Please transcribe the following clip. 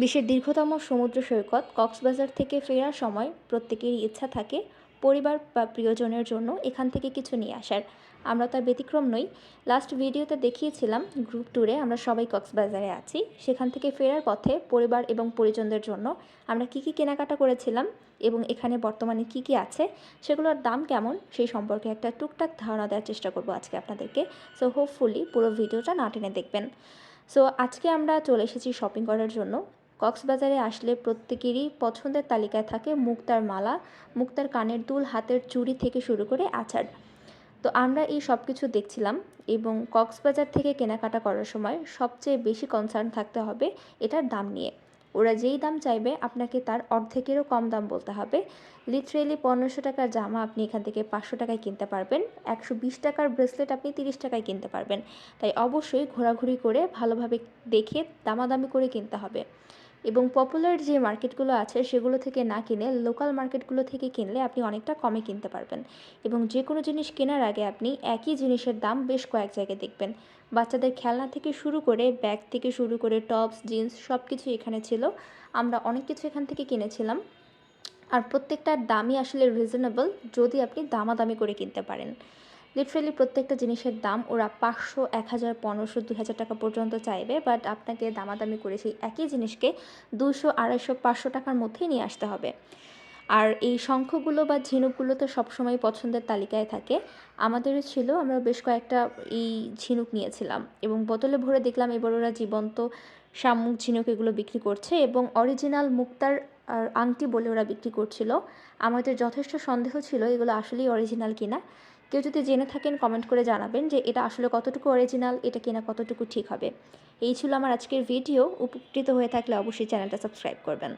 বিশ্বের দীর্ঘতম সমুদ্র সৈকত কক্সবাজার থেকে ফেরার সময় প্রত্যেকেরই ইচ্ছা থাকে পরিবার বা প্রিয়জনের জন্য এখান থেকে কিছু নিয়ে আসার। আমরা তার ব্যতিক্রম নই। লাস্ট ভিডিওতে দেখিয়েছিলাম গ্রুপ ট্যুরে আমরা সবাই কক্সবাজারে আছি। সেখান থেকে ফেরার পথে পরিবার এবং পরিজনদের জন্য আমরা কী কী কেনাকাটা করেছিলাম এবং এখানে বর্তমানে কি কি আছে সেগুলোর দাম কেমন সেই সম্পর্কে একটা টুকটাক ধারণা দেওয়ার চেষ্টা করব আজকে আপনাদেরকে। সো হোপফুলি পুরো ভিডিওটা না টেনে দেখবেন। সো আজকে আমরা চলে এসেছি শপিং করার জন্য। কক্সবাজারে আসলে প্রত্যেকেরই পছন্দের তালিকায় থাকে মুক্তার মালা, মুক্তার কানের দুল, হাতের চুড়ি থেকে শুরু করে আচার তো আমরা এই সব কিছু দেখছিলাম এবং কক্সবাজার থেকে কেনাকাটা করার সময় সবচেয়ে বেশি কনসার্ন থাকতে হবে এটার দাম নিয়ে। ওরা যেই দাম চাইবে আপনাকে তার অর্ধেকেরও কম দাম বলতে হবে। লিটারেলি পনেরোশো টাকার জামা আপনি এখান থেকে পাঁচশো টাকায় কিনতে পারবেন, একশো বিশ টাকার ব্রেসলেট আপনি তিরিশ টাকায় কিনতে পারবেন। তাই অবশ্যই ঘোরাঘুরি করে ভালোভাবে দেখে দামাদামি করে কিনতে হবে। এবং পপুলার যে মার্কেটগুলো আছে সেগুলো থেকে না কিনে লোকাল মার্কেটগুলো থেকে কিনলে আপনি অনেকটা কমে কিনতে পারবেন। এবং যে কোনো জিনিস কেনার আগে আপনি একই জিনিসের দাম বেশ কয়েক জায়গায় দেখবেন। বাচ্চাদের খেলনা থেকে শুরু করে ব্যাগ থেকে শুরু করে টপস জিন্স সব কিছু এখানে ছিল। আমরা অনেক কিছু এখান থেকে কিনেছিলাম। আর প্রত্যেকটার দামই আসলে রিজনেবল যদি আপনি দামাদামি করে কিনতে পারেন। লিটারেলি প্রত্যেকটা জিনিসের দাম ওরা পাঁচশো, এক হাজার, পনেরোশো, দুই হাজার টাকা পর্যন্ত চাইবে বাট আপনাকে দামাদামি করে সেই একই জিনিসকে দুশো আড়াইশো, পাঁচশো টাকার মধ্যেই নিয়ে আসতে হবে। আর এই শঙ্খগুলো বা ঝিনুকগুলো তো সবসময় পছন্দের তালিকায় থাকে। আমাদেরও ছিল, আমরা বেশ কয়েকটা এই ঝিনুক নিয়েছিলাম এবং বোতলে ভরে দেখলাম এবার ওরা জীবন্ত শামুক ঝিনুক এগুলো বিক্রি করছে এবং অরিজিনাল মুক্তার আর আংটি বলে ওরা বিক্রি করছিল। আমাদের যথেষ্ট সন্দেহ ছিল এগুলো আসলেই অরিজিনাল কিনা। কেউ যদি জেনে থাকেন কমেন্ট করে জানাবেন যে এটা আসলে কতটুকু অরিজিনাল এটা কেনা কতটুকু ঠিক হবে। এই ছিল আমার আজকের ভিডিও উপকৃত হয়ে থাকলে অবশ্যই চ্যানেলটা সাবস্ক্রাইব করবেন।